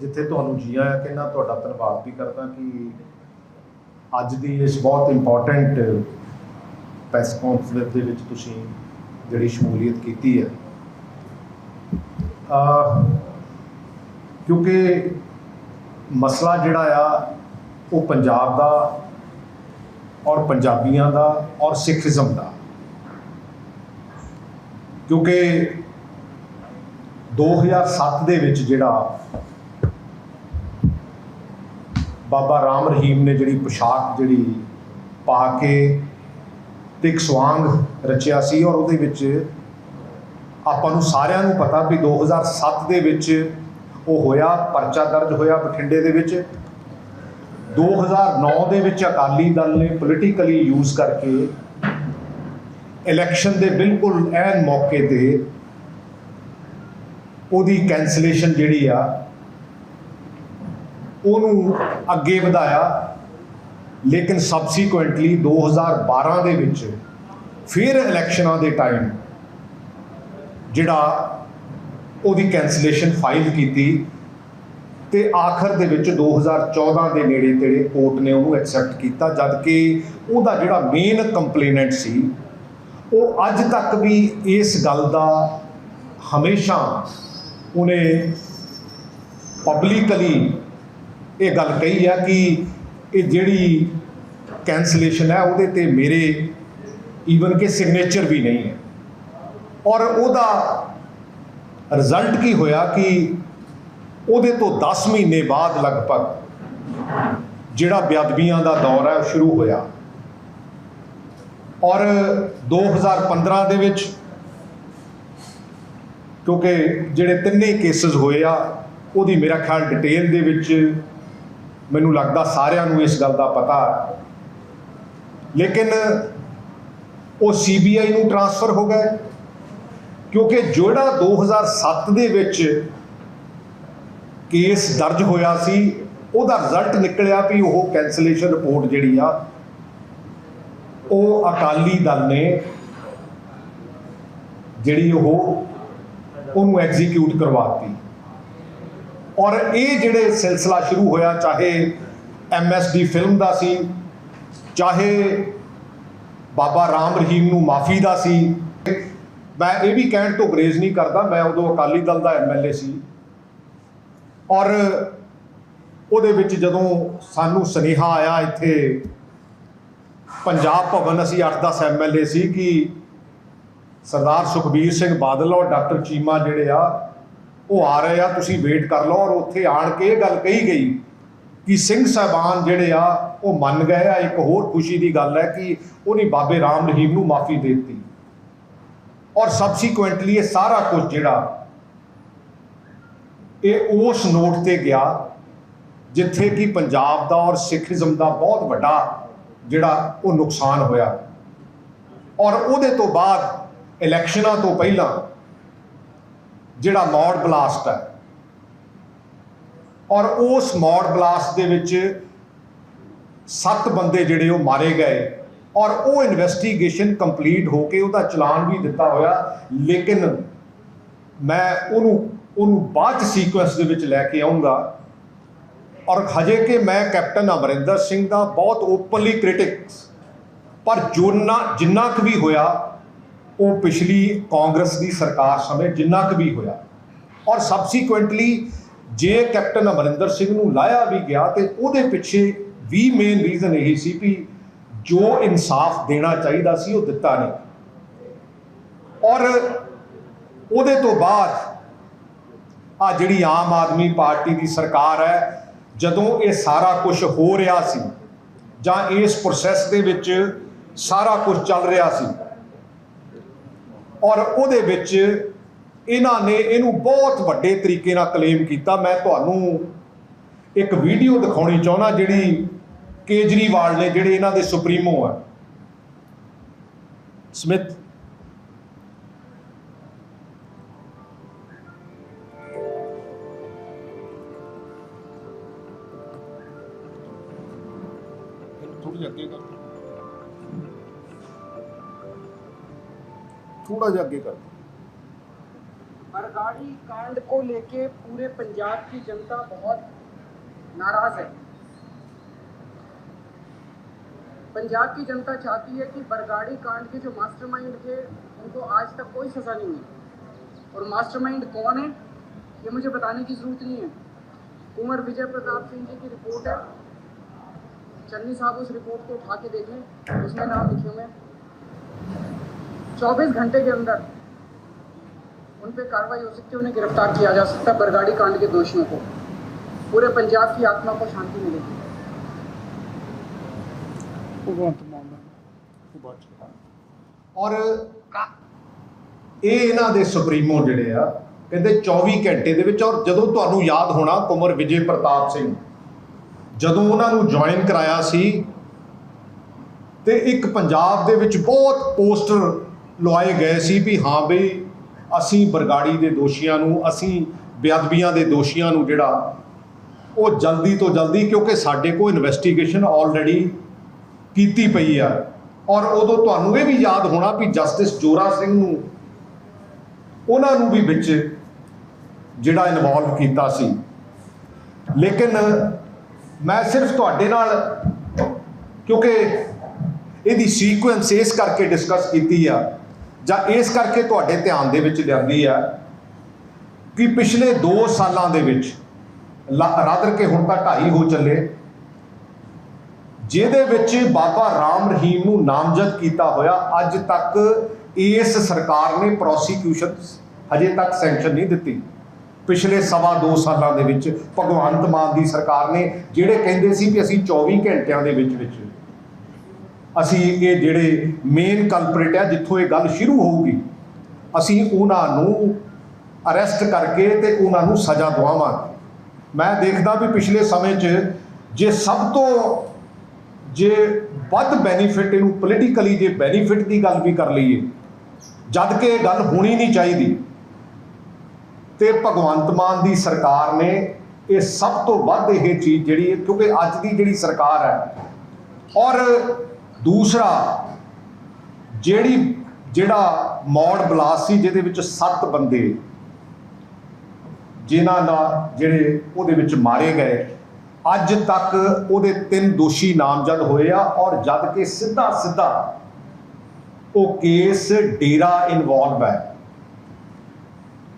ਜਿੱਥੇ ਤੁਹਾਨੂੰ ਜੀ ਆਇਆਂ ਕਹਿੰਦਾ ਤੁਹਾਡਾ ਧੰਨਵਾਦ ਵੀ ਕਰਦਾ ਕਿ ਅੱਜ ਦੀ ਇਸ ਬਹੁਤ ਇੰਪੋਰਟੈਂਟ ਪ੍ਰੈਸ ਕਾਨਫਰੰਸ ਦੇ ਵਿੱਚ ਤੁਸੀਂ ਜਿਹੜੀ ਸ਼ਮੂਲੀਅਤ ਕੀਤੀ ਹੈ। ਅਹ ਕਿਉਂਕਿ ਮਸਲਾ ਜਿਹੜਾ ਆ, ਉਹ ਪੰਜਾਬ ਦਾ ਔਰ ਪੰਜਾਬੀਆਂ ਦਾ ਔਰ ਸਿੱਖੀਜ਼ਮ ਦਾ। ਕਿਉਂਕਿ 2007 ਦੇ ਵਿੱਚ ਜਿਹੜਾ ਬਾਬਾ ਰਾਮ ਰਹੀਮ ਨੇ ਜਿਹੜੀ ਪੋਸ਼ਾਕ ਜਿਹੜੀ ਪਾ ਕੇ ਤੇ ਇੱਕ ਸਵਾਂਗ ਰਚਿਆ ਸੀ ਔਰ ਉਹਦੇ ਵਿੱਚ ਆਪਾਂ ਨੂੰ ਸਾਰਿਆਂ ਨੂੰ ਪਤਾ ਵੀ 2007 ਦੇ ਵਿੱਚ ਉਹ ਹੋਇਆ, ਪਰਚਾ ਦਰਜ ਹੋਇਆ ਬਠਿੰਡੇ ਦੇ ਵਿੱਚ। 2009 ਦੇ ਵਿੱਚ ਅਕਾਲੀ ਦਲ ਨੇ ਪੋਲੀਟੀਕਲੀ ਯੂਜ਼ ਕਰਕੇ ਇਲੈਕਸ਼ਨ ਦੇ ਬਿਲਕੁਲ ਐਨ ਮੌਕੇ ਤੇ ਉਹਦੀ ਕੈਂਸਲੇਸ਼ਨ ਜਿਹੜੀ ਆ ਉਹਨੂੰ ਅੱਗੇ ਵਧਾਇਆ। ਲੇਕਿਨ ਸਬਸੀਕੁਐਂਟਲੀ 2012 ਦੇ ਵਿੱਚ ਫਿਰ ਇਲੈਕਸ਼ਨਾਂ ਦੇ ਟਾਈਮ ਜਿਹੜਾ ਉਹਦੀ ਕੈਂਸਲੇਸ਼ਨ ਫਾਈਲ ਕੀਤੀ ਤੇ ਆਖਰ ਦੇ ਵਿੱਚ 2014 ਦੇ ਨੇੜੇ ਤੇੜੇ ਕੋਰਟ ਨੇ ਉਹਨੂੰ ਐਕਸੈਪਟ ਕੀਤਾ ਜਦ ਕਿ ਉਹਦਾ ਜਿਹੜਾ ਮੇਨ ਕੰਪਲੇਨੈਂਟ ਸੀ, ਉਹ ਅੱਜ ਤੱਕ ਵੀ ਇਸ ਗੱਲ ਦਾ ਹਮੇਸ਼ਾ ਉਹਨੇ ਪਬਲਿਕਲੀ ਇਹ ਗੱਲ ਕਹੀ ਹੈ ਕਿ ਇਹ ਜਿਹੜੀ ਕੈਂਸਲੇਸ਼ਨ ਹੈ, ਉਹਦੇ ਤੇ ਮੇਰੇ ਈਵਨ ਕਿ ਸਿਗਨੇਚਰ ਵੀ ਨਹੀਂ ਹੈ। ਔਰ ਉਹਦਾ ਰਿਜ਼ਲਟ ਕੀ ਹੋਇਆ ਕਿ ਉਹਦੇ ਤੋਂ 10 ਮਹੀਨੇ ਬਾਅਦ ਲਗਭਗ ਜਿਹੜਾ ਬੇਅਦਬੀਆਂ ਦਾ ਦੌਰ ਹੈ ਸ਼ੁਰੂ ਹੋਇਆ। ਔਰ 2015 ਦੇ ਵਿੱਚ ਕਿਉਂਕਿ ਜਿਹੜੇ ਤਿੰਨੇ ਕੇਸਸ ਹੋਏ ਆ, ਉਹਦੀ ਮੇਰਾ ਖਿਆਲ ਡਿਟੇਲ ਦੇ ਵਿੱਚ ਮੈਨੂੰ ਲੱਗਦਾ ਸਾਰਿਆਂ ਨੂੰ ਇਸ ਗੱਲ ਦਾ ਪਤਾ। ਲੇਕਿਨ ਉਹ ਸੀਬੀਆਈ ਨੂੰ ਟਰਾਂਸਫਰ ਹੋ ਗਏ, ਕਿਉਂਕਿ ਜਿਹੜਾ 2007 ਦੇ ਵਿੱਚ ਕੇਸ ਦਰਜ ਹੋਇਆ ਸੀ, ਉਹਦਾ ਰਿਜ਼ਲਟ ਨਿਕਲਿਆ ਵੀ ਉਹ ਕੈਂਸਲੇਸ਼ਨ ਰਿਪੋਰਟ ਜਿਹੜੀ ਆ, ਉਹ ਅਕਾਲੀ ਦਲ ਨੇ ਜਿਹੜੀ ਉਹ, ਉਹਨੂੰ ਐਗਜ਼ੀਕਿਊਟ ਕਰਵਾਤੀ ਔਰ ਇਹ ਜਿਹੜੇ ਸਿਲਸਿਲਾ ਸ਼ੁਰੂ ਹੋਇਆ, ਚਾਹੇ ਐਮਐਸਡੀ ਫਿਲਮ ਦਾ ਸੀ, ਚਾਹੇ ਬਾਬਾ ਰਾਮ ਰਹੀਮ ਨੂੰ ਮਾਫੀ ਦਾ ਸੀ, ਮੈਂ ਇਹ ਵੀ ਕਹਿਣ ਤੋਂ ਗਰੇਜ਼ ਨਹੀਂ ਕਰਦਾ, ਮੈਂ ਉਦੋਂ ਅਕਾਲੀ ਦਲ ਦਾ ਐਮਐਲਏ ਸੀ। ਔਰ ਉਹਦੇ ਵਿੱਚ ਜਦੋਂ ਸਾਨੂੰ ਸੁਨੇਹਾ ਆਇਆ ਇੱਥੇ, ਪੰਜਾਬ ਭਵਨ ਅਸੀਂ 8-10 ਐਮਐਲਏ ਸੀ ਕਿ ਸਰਦਾਰ ਸੁਖਬੀਰ ਸਿੰਘ ਬਾਦਲ ਔਰ ਡਾਕਟਰ ਚੀਮਾ ਜਿਹੜੇ ਆ ਉਹ ਆ ਰਹੇ ਆ, ਤੁਸੀਂ ਵੇਟ ਕਰ ਲਓ ਔਰ ਉੱਥੇ ਆਣ ਕੇ ਇਹ ਗੱਲ ਕਹੀ ਗਈ ਕਿ ਸਿੰਘ ਸਾਹਿਬਾਨ ਜਿਹੜੇ ਆ, ਉਹ ਮੰਨ ਗਏ ਆ। ਇੱਕ ਹੋਰ ਖੁਸ਼ੀ ਦੀ ਗੱਲ ਹੈ ਕਿ ਉਹਨੇ ਬਾਬੇ ਰਾਮ ਰਹੀਮ ਨੂੰ ਮਾਫੀ ਦੇ ਦਿੱਤੀ। ਔਰ ਸਬਸੀਕੁਐਂਟਲੀ ਇਹ ਸਾਰਾ ਕੁਝ ਜਿਹੜਾ, ਇਹ ਉਸ ਨੋਟ ਤੇ ਗਿਆ ਜਿੱਥੇ ਕਿ ਪੰਜਾਬ ਦਾ ਔਰ ਸਿੱਖੀਜ਼ਮ ਦਾ ਬਹੁਤ ਵੱਡਾ ਜਿਹੜਾ ਉਹ ਨੁਕਸਾਨ ਹੋਇਆ। ਔਰ ਉਹਦੇ ਤੋਂ ਬਾਅਦ ਇਲੈਕਸ਼ਨਾਂ ਤੋਂ ਪਹਿਲਾਂ ਜਿਹੜਾ ਮੌੜ ਬਲਾਸਟ ਹੈ। ਔਰ ਉਸ ਮੌੜ ਬਲਾਸਟ ਦੇ ਵਿੱਚ ਸੱਤ ਬੰਦੇ ਜਿਹੜੇ ਉਹ ਮਾਰੇ ਗਏ। ਔਰ ਉਹ ਇਨਵੈਸਟੀਗੇਸ਼ਨ ਕੰਪਲੀਟ ਹੋ ਕੇ ਉਹਦਾ ਚਲਾਨ ਵੀ ਦਿੱਤਾ ਹੋਇਆ। ਲੇਕਿਨ ਮੈਂ ਉਹਨੂੰ ਉਹਨੂੰ ਬਾਅਦ ਚ ਸੀਕੁਐਂਸ ਦੇ ਵਿੱਚ ਲੈ ਕੇ ਆਉਂਗਾ ਔਰ ਹਜੇ ਕਿ ਮੈਂ ਕੈਪਟਨ ਅਮਰਿੰਦਰ ਸਿੰਘ ਦਾ ਬਹੁਤ ਓਪਨਲੀ ਕ੍ਰਿਟਿਕਸ ਪਰ ਜੋਨਾ ਜਿੰਨਾ ਕੁ ਵੀ ਹੋਇਆ ਉਹ ਪਿਛਲੀ ਕਾਂਗਰਸ ਦੀ ਸਰਕਾਰ ਸਮੇਂ ਜਿੰਨਾ ਕੁ ਵੀ ਹੋਇਆ। ਔਰ ਸਬਸੀਕੁਐਂਟਲੀ ਜੇ ਕੈਪਟਨ ਅਮਰਿੰਦਰ ਸਿੰਘ ਨੂੰ ਲਾਇਆ ਵੀ ਗਿਆ ਤੇ ਉਹਦੇ ਪਿੱਛੇ ਵੀ ਮੇਨ ਰੀਜ਼ਨ ਇਹ ਸੀ ਵੀ ਜੋ ਇਨਸਾਫ ਦੇਣਾ ਚਾਹੀਦਾ ਸੀ ਉਹ ਦਿੱਤਾ ਨਹੀਂ। ਔਰ ਉਹਦੇ ਤੋਂ ਬਾਅਦ ਆ ਜਿਹੜੀ ਆਮ ਆਦਮੀ ਪਾਰਟੀ ਦੀ ਸਰਕਾਰ ਹੈ, ਜਦੋਂ ਇਹ ਸਾਰਾ ਕੁਝ ਹੋ ਰਿਹਾ ਸੀ ਜਾਂ ਇਸ ਪ੍ਰੋਸੈਸ ਦੇ ਵਿੱਚ ਸਾਰਾ ਕੁਝ ਚੱਲ ਰਿਹਾ ਸੀ ਔਰ ਉਹਦੇ ਵਿੱਚ ਇਹਨਾਂ ਨੇ ਇਹਨੂੰ ਬਹੁਤ ਵੱਡੇ ਤਰੀਕੇ ਨਾਲ ਕਲੇਮ ਕੀਤਾ। ਮੈਂ ਤੁਹਾਨੂੰ ਇੱਕ ਵੀਡੀਓ ਦਿਖਾਉਣੀ ਚਾਹੁੰਦਾ, ਜਿਹੜੀ ਕੇਜਰੀਵਾਲ ਨੇ, ਜਿਹੜੇ ਇਹਨਾਂ ਦੇ ਸੁਪਰੀਮੋ ਆ। ਸਮਿਥ। ਥੋੜੀ ਜਿਹੀ ਅੱਗੇ ਕਰ। थोड़ा जा आगे कर। बरगाड़ी कांड को लेके पूरे पंजाब की जनता बहुत नाराज़ है। पंजाब की जनता चाहती है कि बरगाड़ी कांड के जो मास्टरमाइंड थे, उनको आज तक कोई सजा नहीं हुई। और मास्टरमाइंड कौन है, ये मुझे बताने की ज़रूरत नहीं है। कुंवर विजय प्रताप सिंह जी की रिपोर्ट है। चन्नी साहब उस रिपोर्ट को उठा के देखें उसमें नाम लिखे हुए हैं। चौबीस घंटे के अंदर उन पे कार्रवाई हो सकती है उन्हें गिरफ्तार किया जा सकता है बरगाड़ी कांड के दोषियों को पूरे पंजाब की आत्मा को शांति मिलेगी ਭਗਵੰਤ ਮਾਨ ਦਾ ਔਰ ਇਹ ਇਹਨਾਂ ਦੇ ਸੁਪਰੀਮੋ ਜਿਹੜੇ ਆ ਕਹਿੰਦੇ 24 ਘੰਟੇ ਦੇ ਵਿੱਚ ਔਰ ਜਦੋਂ ਤੁਹਾਨੂੰ ਯਾਦ ਹੋਣਾ ਕੁਮਰ ਵਿਜੇ ਪ੍ਰਤਾਪ ਸਿੰਘ ਜਦੋਂ ਉਹਨਾਂ ਨੂੰ ਜੁਆਇਨ ਕਰਾਇਆ ਸੀ ਤੇ ਇੱਕ ਪੰਜਾਬ ਦੇ ਵਿੱਚ ਬਹੁਤ ਪੋਸਟਰ ਲਵਾਏ ਗਏ ਸੀ ਵੀ ਹਾਂ ਬਈ ਅਸੀਂ ਬਰਗਾੜੀ ਦੇ ਦੋਸ਼ੀਆਂ ਨੂੰ, ਅਸੀਂ ਬੇਅਦਬੀਆਂ ਦੇ ਦੋਸ਼ੀਆਂ ਨੂੰ ਜਿਹੜਾ ਉਹ ਜਲਦੀ ਤੋਂ ਜਲਦੀ, ਕਿਉਂਕਿ ਸਾਡੇ ਕੋਲ ਇਨਵੈਸਟੀਗੇਸ਼ਨ ਆਲਰੇਡੀ ਕੀਤੀ ਪਈ ਆ। ਔਰ ਉਦੋਂ ਤੁਹਾਨੂੰ ਇਹ ਵੀ ਯਾਦ ਹੋਣਾ ਵੀ ਜਸਟਿਸ ਜੋਰਾ ਸਿੰਘ ਨੂੰ, ਉਹਨਾਂ ਨੂੰ ਵੀ ਵਿੱਚ ਜਿਹੜਾ ਇਨਵੋਲਵ ਕੀਤਾ ਸੀ। ਲੇਕਿਨ ਮੈਂ ਸਿਰਫ ਤੁਹਾਡੇ ਨਾਲ, ਕਿਉਂਕਿ ਇਹਦੀ ਸੀਕੁਐਂਸ ਇਸ ਕਰਕੇ ਡਿਸਕਸ ਕੀਤੀ ਆ ਜਾਂ ਇਸ ਕਰਕੇ ਤੁਹਾਡੇ ਧਿਆਨ ਦੇ ਵਿੱਚ ਲਿਆਂਦੀ ਆ ਕਿ ਪਿਛਲੇ 2 ਸਾਲਾਂ ਦੇ ਵਿੱਚ ਰਾਦਰ ਕੇ ਹੁਣ ਤਾਂ ਢਾਈ ਹੋ ਚੱਲੇ। ਜਿਹਦੇ ਵਿੱਚ ਬਾਬਾ ਰਾਮ ਰਹੀਮ ਨੂੰ ਨਾਮਜ਼ਦ ਕੀਤਾ ਹੋਇਆ, ਅੱਜ ਤੱਕ ਇਸ ਸਰਕਾਰ ਨੇ ਪ੍ਰੋਸੀਕਿਊਸ਼ਨ ਹਜੇ ਤੱਕ ਸੈਂਕਸ਼ਨ ਨਹੀਂ ਦਿੱਤੀ। ਪਿਛਲੇ ਸਵਾ 2 ਸਾਲਾਂ ਦੇ ਵਿੱਚ ਭਗਵੰਤ ਮਾਨ ਦੀ ਸਰਕਾਰ ਨੇ, ਜਿਹੜੇ ਕਹਿੰਦੇ ਸੀ ਕਿ ਅਸੀਂ 24 ਘੰਟਿਆਂ ਦੇ ਵਿੱਚ ਵਿੱਚ ਅਸੀਂ ਇਹ ਜਿਹੜੇ ਮੇਨ ਕਲਪ੍ਰੇਟ ਹੈ ਜਿੱਥੋਂ ਇਹ ਗੱਲ ਸ਼ੁਰੂ ਹੋਊਗੀ, ਅਸੀਂ ਉਹਨਾਂ ਨੂੰ ਅਰੈਸਟ ਕਰਕੇ ਤੇ ਉਹਨਾਂ ਨੂੰ ਸਜ਼ਾ ਦਵਾਵਾਂਗੇ। ਮੈਂ ਦੇਖਦਾ ਵੀ ਪਿਛਲੇ ਸਮੇਂ 'ਚ ਜੇ ਸਭ ਤੋਂ ਜੇ ਵੱਧ ਬੈਨੀਫਿਟ ਇਹਨੂੰ ਪੋਲੀਟੀਕਲੀ ਜੇ ਬੈਨੀਫਿਟ ਦੀ ਗੱਲ ਵੀ ਕਰ ਲਈਏ, ਜਦ ਕਿ ਇਹ ਗੱਲ ਹੋਣੀ ਨਹੀਂ ਚਾਹੀਦੀ। ਤੇ ਭਗਵੰਤ ਮਾਨ ਦੀ ਸਰਕਾਰ ਨੇ ਇਹ ਸਭ ਤੋਂ ਵੱਧ ਇਹ ਚੀਜ਼ ਜਿਹੜੀ ਹੈ ਕਿਉਂਕਿ ਅੱਜ ਦੀ ਜਿਹੜੀ ਸਰਕਾਰ ਹੈ, ਔਰ ਦੂਸਰਾ, ਜਿਹੜੀ, ਜਿਹੜਾ ਮੌੜ ਬਲਾਸ ਸੀ ਜਿਹਦੇ ਵਿੱਚ 7 ਬੰਦੇ ਜਿਨ੍ਹਾਂ ਦਾ ਜਿਹੜੇ ਉਹਦੇ ਵਿੱਚ ਮਾਰੇ ਗਏ, ਅੱਜ ਤੱਕ ਉਹਦੇ ਤਿੰਨ ਦੋਸ਼ੀ ਨਾਮਜ਼ਦ ਹੋਏ ਆ ਔਰ ਜਦ ਕਿ ਸਿੱਧਾ ਸਿੱਧਾ ਉਹ ਕੇਸ ਡੇਰਾ ਇਨਵੋਲਵ ਹੈ।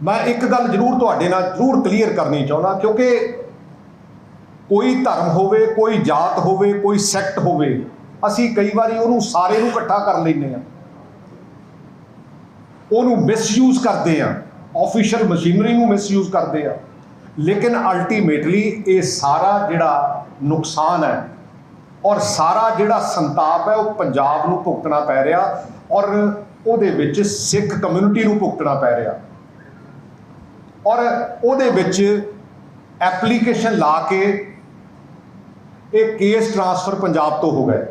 ਮੈਂ ਇੱਕ ਗੱਲ ਜ਼ਰੂਰ ਤੁਹਾਡੇ ਨਾਲ ਜ਼ਰੂਰ ਕਲੀਅਰ ਕਰਨੀ ਚਾਹੁੰਦਾ, ਕਿਉਂਕਿ ਕੋਈ ਧਰਮ ਹੋਵੇ, ਕੋਈ ਜਾਤ ਹੋਵੇ, ਕੋਈ ਸੈਕਟ ਹੋਵੇ ਅਸੀਂ ਕਈ ਵਾਰੀ ਉਹਨੂੰ ਸਾਰੇ ਨੂੰ ਇਕੱਠਾ ਕਰ ਲੈਂਦੇ ਆ ਉਹਨੂੰ ਮਿਸਯੂਜ਼ ਕਰਦੇ ਆ ਆਫੀਸ਼ੀਅਲ ਮਸ਼ੀਨਰੀ ਨੂੰ ਮਿਸਯੂਜ਼ ਕਰਦੇ ਆ ਲੇਕਿਨ ਅਲਟੀਮੇਟਲੀ ਇਹ ਸਾਰਾ ਜਿਹੜਾ ਨੁਕਸਾਨ ਹੈ ਔਰ ਸਾਰਾ ਜਿਹੜਾ ਸੰਤਾਪ ਹੈ ਉਹ ਪੰਜਾਬ ਨੂੰ ਭੁਗਤਣਾ ਪੈ ਰਿਹਾ ਔਰ ਉਹਦੇ ਵਿੱਚ ਸਿੱਖ ਕਮਿਊਨਿਟੀ ਨੂੰ ਭੁਗਤਣਾ ਪੈ ਰਿਹਾ। ਔਰ ਉਹਦੇ ਵਿੱਚ ਐਪਲੀਕੇਸ਼ਨ ਲਾ ਕੇ ਇਹ ਕੇਸ ਟ੍ਰਾਂਸਫਰ ਪੰਜਾਬ ਤੋਂ ਹੋ ਗਏ।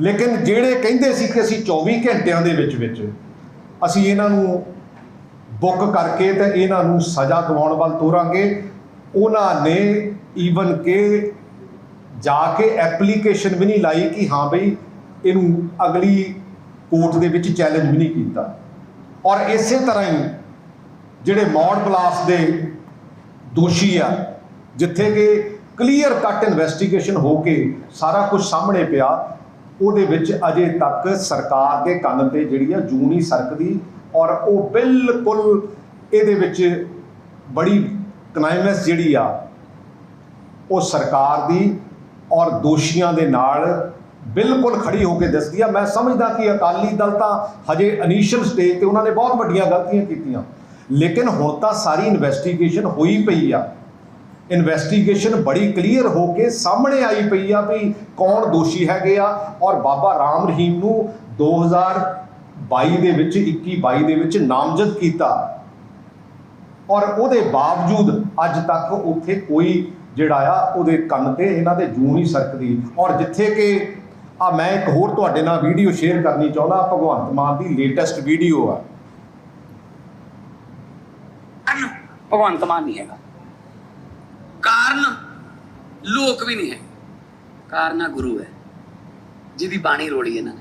ਲੇਕਿਨ ਜਿਹੜੇ ਕਹਿੰਦੇ ਸੀ ਕਿ ਅਸੀਂ 24 ਘੰਟਿਆਂ ਦੇ ਵਿੱਚ ਵਿੱਚ ਅਸੀਂ ਇਹਨਾਂ ਨੂੰ ਬੁੱਕ ਕਰਕੇ ਤੇ ਇਹਨਾਂ ਨੂੰ ਸਜ਼ਾ ਦਿਵਾਉਣ ਵੱਲ ਤੋਰਾਂਗੇ, ਉਹਨਾਂ ਨੇ ਈਵਨ ਕਿ ਜਾ ਕੇ ਐਪਲੀਕੇਸ਼ਨ ਵੀ ਨਹੀਂ ਲਾਈ ਕਿ ਹਾਂ ਬਈ ਇਹਨੂੰ ਅਗਲੀ ਕੋਰਟ ਦੇ ਵਿੱਚ ਚੈਲੰਜ ਵੀ ਨਹੀਂ ਕੀਤਾ। ਔਰ ਇਸੇ ਤਰ੍ਹਾਂ ਹੀ ਜਿਹੜੇ ਮੌੜ ਬਲਾਸ ਦੇ ਦੋਸ਼ੀ ਆ, ਜਿੱਥੇ ਕਿ ਕਲੀਅਰ ਕੱਟ ਇਨਵੈਸਟੀਗੇਸ਼ਨ ਹੋ ਕੇ ਸਾਰਾ ਕੁਝ ਸਾਹਮਣੇ ਪਿਆ ਉਹਦੇ ਵਿੱਚ ਅਜੇ ਤੱਕ ਸਰਕਾਰ ਦੇ ਕੰਨ ਤੇ ਜਿਹੜੀ ਆ ਜੂਨੀ ਸਰਕਦੀ ਔਰ ਉਹ ਬਿਲਕੁਲ ਇਹਦੇ ਵਿੱਚ ਬੜੀ ਕਨਾਈਮੈਸ ਜਿਹੜੀ ਆ, ਉਹ ਸਰਕਾਰ ਦੀ ਔਰ ਦੋਸ਼ੀਆਂ ਦੇ ਨਾਲ ਬਿਲਕੁਲ ਖੜੀ ਹੋ ਕੇ ਦੱਸਦੀ ਆ। ਮੈਂ ਸਮਝਦਾ ਕਿ ਅਕਾਲੀ ਦਲ ਤਾਂ ਹਜੇ ਇਨੀਸ਼ੀਅਲ ਸਟੇਜ ਤੇ ਉਹਨਾਂ ਨੇ ਬਹੁਤ ਵੱਡੀਆਂ ਗਲਤੀਆਂ ਕੀਤੀਆਂ। ਲੇਕਿਨ ਹੁਣ ਤਾਂ ਸਾਰੀ ਇਨਵੈਸਟੀਗੇਸ਼ਨ ਹੋਈ ਪਈ ਆ। ਇਨਵੈਸਟੀਗੇਸ਼ਨ ਬੜੀ ਕਲੀਅਰ ਹੋ ਕੇ ਸਾਹਮਣੇ ਆਈ ਪਈ ਆ ਵੀ ਕੌਣ ਦੋਸ਼ੀ ਹੈਗੇ ਆ ਔਰ ਬਾਬਾ ਰਾਮ ਰਹੀਮ ਨੂੰ 2022 ਦੇ ਵਿੱਚ 21 22 ਦੇ ਵਿੱਚ ਨਾਮਜ਼ਦ ਕੀਤਾ। ਔਰ ਉਹਦੇ ਬਾਵਜੂਦ ਅੱਜ ਤੱਕ ਉੱਥੇ ਕੋਈ ਜਿਹੜਾ ਆ, ਉਹਦੇ ਕੰਨ ਤੇ ਇਹਨਾਂ ਦੇ ਜੂ ਨਹੀਂ ਸਰਕਦੀ। ਔਰ ਜਿੱਥੇ ਕਿ ਆ ਮੈਂ ਇੱਕ ਹੋਰ ਤੁਹਾਡੇ ਨਾਲ ਵੀਡੀਓ ਸ਼ੇਅਰ ਕਰਨੀ ਚਾਹੁੰਦਾ, ਭਗਵੰਤ ਮਾਨ ਦੀ ਲੇਟੈਸਟ ਵੀਡੀਓ ਆ। ਭਗਵੰਤ ਮਾਨ ਨਹੀਂ ਹੈਗਾ। ਕਾਰਨ ਲੋਕ ਵੀ ਨਹੀਂ ਹੈ। ਕਾਰਨਾ ਗੁਰੂ ਹੈ, ਜਿਹਦੀ ਬਾਣੀ ਰੋੜੀ ਇਹਨਾਂ ਨੇ।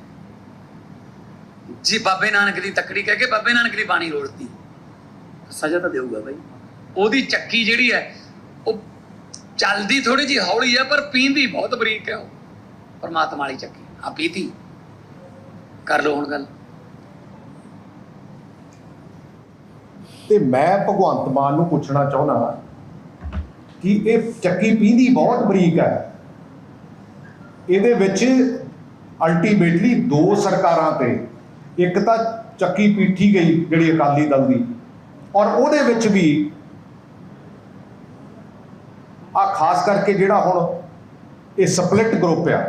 ਜੀ ਬਾਬੇ ਨਾਨਕ ਦੀ ਤਕੜੀ ਕਹਿ ਕੇ ਬਾਬੇ ਨਾਨਕ ਦੀ ਬਾਣੀ ਰੋੜਤੀ ਸਜ਼ਾ ਤਾਂ ਦੇਊਗਾ ਬਾਈ। ਉਹਦੀ ਚੱਕੀ ਜਿਹੜੀ ਹੈ, ਉਹ ਚੱਲਦੀ ਥੋੜੀ ਜਿਹੀ ਹੌਲੀ ਹੈ, ਪਰ ਪੀਂਦੀ ਬਹੁਤ ਬਰੀਕ ਹੈ ਉਹ। ਪਰਮਾਤਮਾ ਵਾਲੀ ਚੱਕੀ ਆ ਪੀਤੀ। ਕਰ ਲਓ ਹੁਣ ਗੱਲ। ਤੇ ਮੈਂ ਭਗਵੰਤ ਮਾਨ ਨੂੰ ਪੁੱਛਣਾ ਚਾਹੁੰਦਾ ਕਿ ਇਹ ਚੱਕੀ ਪੀਂਦੀ ਬਹੁਤ ਬਰੀਕ ਹੈ। ਇਹਦੇ ਵਿੱਚ ਅਲਟੀਮੇਟਲੀ ਦੋ ਸਰਕਾਰਾਂ ਤੇ, ਇੱਕ ਤਾਂ ਚੱਕੀ ਪੀਠੀ ਗਈ ਜਿਹੜੀ ਅਕਾਲੀ ਦਲ ਦੀ ਔਰ ਉਹਦੇ ਵਿੱਚ ਵੀ ਆ ਖਾਸ ਕਰਕੇ ਜਿਹੜਾ ਹੁਣ ਇਹ ਸਪਲਿਟ ਗਰੁੱਪ ਆ।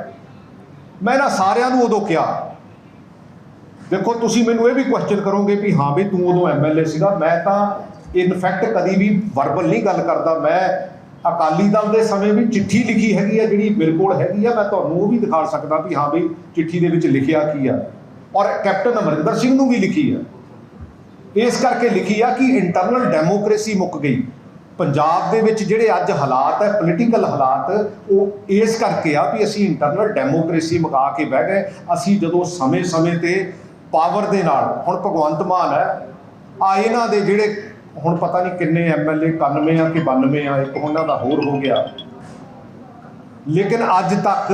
ਮੈਂ ਨਾ ਸਾਰਿਆਂ ਨੂੰ ਉਦੋਂ ਕਿਹਾ, ਦੇਖੋ ਤੁਸੀਂ ਮੈਨੂੰ ਇਹ ਵੀ ਕੁਐਸਚਨ ਕਰੋਗੇ ਵੀ ਹਾਂ ਵੀ ਤੂੰ ਉਦੋਂ ਐਮਐਲਏ ਸੀਗਾ, ਮੈਂ ਤਾਂ ਇਨਫੈਕਟ ਕਦੀ ਵੀ ਵਰਬਲ ਨਹੀਂ ਗੱਲ ਕਰਦਾ, ਮੈਂ ਅਕਾਲੀ ਦਲ ਦੇ ਸਮੇਂ ਵੀ ਚਿੱਠੀ ਲਿਖੀ ਹੈਗੀ ਆ, ਜਿਹੜੀ ਮੇਰੇ ਕੋਲ ਹੈਗੀ ਆ, ਮੈਂ ਤੁਹਾਨੂੰ ਉਹ ਵੀ ਦਿਖਾ ਸਕਦਾ ਵੀ ਹਾਂ ਵੀ ਚਿੱਠੀ ਦੇ ਵਿੱਚ ਲਿਖਿਆ ਕੀ ਆ। ਔਰ ਕੈਪਟਨ ਅਮਰਿੰਦਰ ਸਿੰਘ ਨੂੰ ਵੀ ਲਿਖੀ ਆ। ਇਸ ਕਰਕੇ ਲਿਖੀ ਆ ਕਿ ਇੰਟਰਨਲ ਡੈਮੋਕ੍ਰੇਸੀ ਮੁੱਕ ਗਈ। ਪੰਜਾਬ ਦੇ ਵਿੱਚ ਜਿਹੜੇ ਅੱਜ ਹਾਲਾਤ ਹੈ ਪੋਲੀਟੀਕਲ ਹਾਲਾਤ, ਉਹ ਇਸ ਕਰਕੇ ਆ ਵੀ ਅਸੀਂ ਇੰਟਰਨਲ ਡੈਮੋਕ੍ਰੇਸੀ ਮੁਕਾ ਕੇ ਬਹਿ ਗਏ। ਅਸੀਂ ਜਦੋਂ ਸਮੇਂ-ਸਮੇਂ ਤੇ ਪਾਵਰ ਦੇ ਨਾਲ, ਹੁਣ ਭਗਵੰਤ ਮਾਨ ਹੈ, ਆ ਇਹਨਾਂ ਦੇ ਜਿਹੜੇ ਹੁਣ ਪਤਾ ਨਹੀਂ ਕਿੰਨੇ ਐਮਐਲਏ 91 ਆ ਕਿ 92 ਆ, ਇੱਕ ਉਹਨਾਂ ਦਾ ਹੋਰ ਹੋ ਗਿਆ। ਲੇਕਿਨ ਅੱਜ ਤੱਕ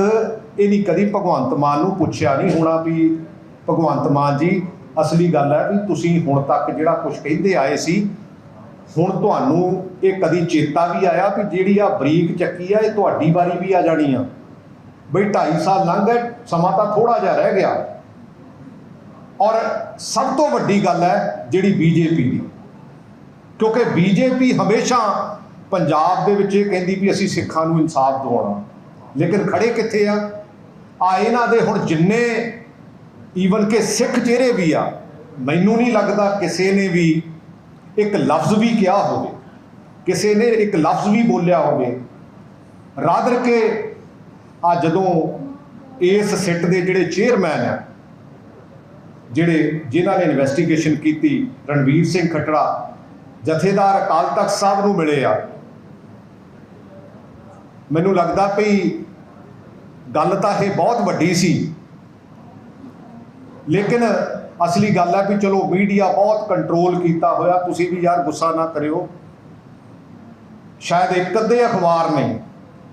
ਇਹ ਨਹੀਂ ਕਦੀ ਭਗਵੰਤ ਮਾਨ ਨੂੰ ਪੁੱਛਿਆ ਨਹੀਂ ਹੋਣਾ ਵੀ ਭਗਵੰਤ ਮਾਨ ਜੀ, ਅਸਲੀ ਗੱਲ ਹੈ ਵੀ ਤੁਸੀਂ ਹੁਣ ਤੱਕ ਜਿਹੜਾ ਕੁਝ ਕਹਿੰਦੇ ਆਏ ਸੀ, ਹੁਣ ਤੁਹਾਨੂੰ ਇਹ ਕਦੀ ਚੇਤਾ ਵੀ ਆਇਆ ਵੀ ਜਿਹੜੀ ਆ ਬਰੀਕ ਚੱਕੀ ਆ, ਇਹ ਤੁਹਾਡੀ ਵਾਰੀ ਵੀ ਆ ਜਾਣੀ ਆ। ਬਈ 2.5 ਸਾਲ ਲੰਘ ਗਏ, ਸਮਾਂ ਤਾਂ ਥੋੜਾ ਜਿਹਾ ਰਹਿ ਗਿਆ। ਔਰ ਸਭ ਤੋਂ ਵੱਡੀ ਗੱਲ ਹੈ ਜਿਹੜੀ ਬੀਜੇਪੀ ਦੀ। ਕਿਉਂਕਿ ਬੀਜੇਪੀ ਹਮੇਸ਼ਾ ਪੰਜਾਬ ਦੇ ਵਿੱਚ ਇਹ ਕਹਿੰਦੀ ਵੀ ਅਸੀਂ ਸਿੱਖਾਂ ਨੂੰ ਇਨਸਾਫ ਦਿਵਾਉਣਾ। ਲੇਕਿਨ ਖੜੇ ਕਿੱਥੇ ਆ? ਆ ਇਹਨਾਂ ਦੇ ਹੁਣ ਜਿੰਨੇ ਈਵਨ ਕਿ ਸਿੱਖ ਚਿਹਰੇ ਵੀ ਆ, ਮੈਨੂੰ ਨਹੀਂ ਲੱਗਦਾ ਕਿਸੇ ਨੇ ਵੀ ਇੱਕ ਲਫ਼ਜ਼ ਵੀ ਕਿਹਾ ਹੋਵੇ, ਕਿਸੇ ਨੇ ਇੱਕ ਲਫ਼ਜ਼ ਵੀ ਬੋਲਿਆ ਹੋਵੇ। ਰਾਦਰ ਕੇ ਆ ਜਦੋਂ ਇਸ ਸਿੱਟ ਦੇ ਜਿਹੜੇ ਚੇਅਰਮੈਨ ਆ, ਜਿਹੜੇ ਜਿਨ੍ਹਾਂ ਨੇ ਇਨਵੈਸਟੀਗੇਸ਼ਨ ਕੀਤੀ, ਰਣਵੀਰ ਸਿੰਘ ਖੱਟੜਾ ਜਥੇਦਾਰ ਅਕਾਲ ਤਖਤ ਸਾਹਿਬ ਨੂੰ ਮਿਲੇ ਆ। ਮੈਨੂੰ ਲੱਗਦਾ ਪਈ ਗੱਲ ਤਾਂ ਇਹ ਬਹੁਤ ਵੱਡੀ ਸੀ। ਲੇਕਿਨ ਅਸਲੀ ਗੱਲ ਹੈ ਵੀ ਚਲੋ ਮੀਡੀਆ ਬਹੁਤ ਕੰਟਰੋਲ ਕੀਤਾ ਹੋਇਆ, ਤੁਸੀਂ ਵੀ ਯਾਰ ਗੁੱਸਾ ਨਾ ਕਰਿਓ। ਸ਼ਾਇਦ ਇੱਕ ਅੱਧੇ ਅਖਬਾਰ ਨੇ